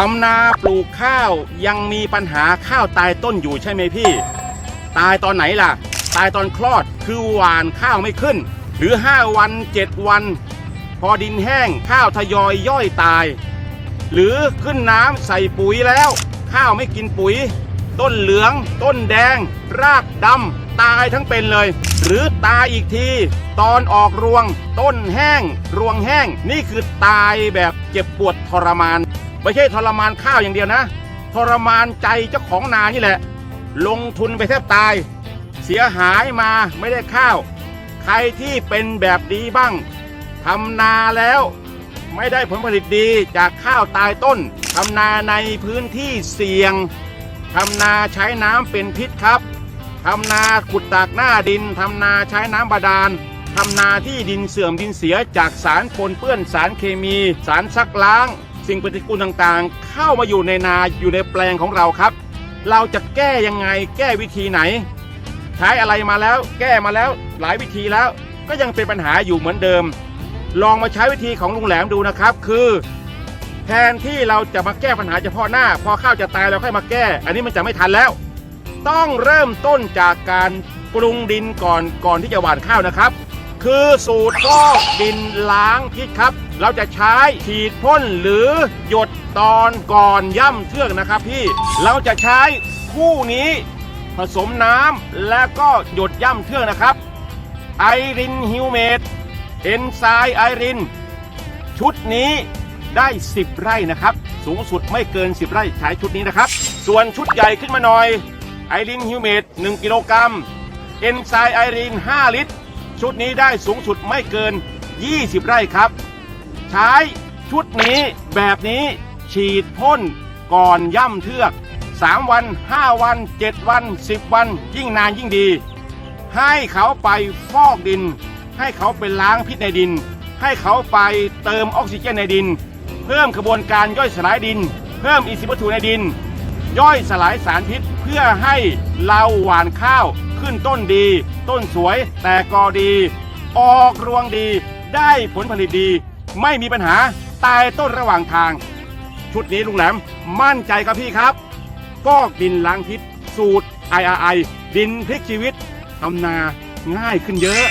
ทำนาปลูกข้าวยังมีปัญหาข้าวตายต้นอยู่ใช่ไหมพี่ ตายตอนไหนล่ะ ตายตอนคลอดคือหวานข้าวไม่ขึ้น หรือ 5 วัน 7 วัน พอดินแห้งข้าวทยอยย่อยตาย หรือขึ้นน้ำใส่ปุ๋ยแล้ว ข้าวไม่กินปุ๋ย ต้นเหลือง ต้นแดง รากดำตายทั้งเป็นเลย หรือตายอีกที ตอนออกรวง ต้นแห้ง รวงแห้ง นี่คือตายแบบเจ็บปวดทรมาน ไม่ใช่ทรมานข้าวอย่างเดียวนะ ทรมานใจเจ้าของนานี่แหละ ลงทุนไปแทบตาย เสียหายมาไม่ได้ข้าว ใครที่เป็นแบบนี้บ้างทำนาแล้วไม่ได้ผลผลิตดีจากข้าวตายต้นทำนาในพื้นที่เสี่ยงทำนาใช้น้ำเป็นพิษครับทำนาขุดตากหน้าดินทำนาใช้น้ำบาดาลทำนาที่ดินเสื่อมดินเสียจากสารปนเปื้อนสารเคมี สารซักล้าง สิ่งปฏิกูลต่างๆ เข้ามาอยู่ในนาอยู่ในแปลงของเราครับ เราจะแก้ยังไงแก้วิธีไหน ใช้อะไรมาแล้ว แก้มาแล้วหลายวิธีแล้วก็ยังเป็นปัญหาอยู่เหมือนเดิม ลองมาใช้วิธีของลุงแหลมดูนะครับ คือแทนที่เราจะมาแก้ปัญหาเฉพาะหน้า พอข้าวจะตายเราค่อยมาแก้ อันนี้มันจะไม่ทันแล้ว ต้องเริ่มต้นจากการปรุงดินก่อนก่อนที่จะหว่านข้าวนะครับ คือสูตรฟอกดินล้างพิษครับ เราจะใช้ฉีดพ่นหรือหยดตอนก่อนย่ำเทือกนะครับพี่เราจะใช้คู่นี้ผสมน้ำและก็หยดย่ำเทือกนะครับไอรินฮิวเมดเอนไซม์ไอรินชุดนี้ได้ 10 ไร่นะครับ สูงสุดไม่เกิน 10 ไร่ใช้ชุดนี้นะครับ ส่วนชุดใหญ่ขึ้นมาหน่อยไอรินฮิวเมด1กิโลกรัมเอนไซม์ไอริน5 ลิตร ชุดนี้ได้สูงสุดไม่เกิน 20 ไร่ครับ ใช้ชุดนี้แบบนี้ฉีดพ่นก่อนย่ำเทือก 3 วัน 5 วัน 7 วัน 10 วัน ยิ่งนานยิ่งดี ให้เขาไปฟอกดิน ให้เขาไปล้างพิษในดิน ให้เขาไปเติมออกซิเจนในดิน เพิ่มกระบวนการย่อยสลายดิน เพิ่มอินทรีย์วัตถุในดิน ย่อยสลายสารพิษเพื่อให้เราหว่านข้าวขึ้นต้นดี ต้นสวยแต่กอดี ออกรวงดีได้ผลผลิตดี ไม่มีปัญหาตายต้นระหว่างทาง ชุดนี้ลุงแหลมมั่นใจครับพี่ครับกอกดินล้างพิษสูตร IRI ดินพลิกชีวิตทำนาง่ายขึ้นเยอะ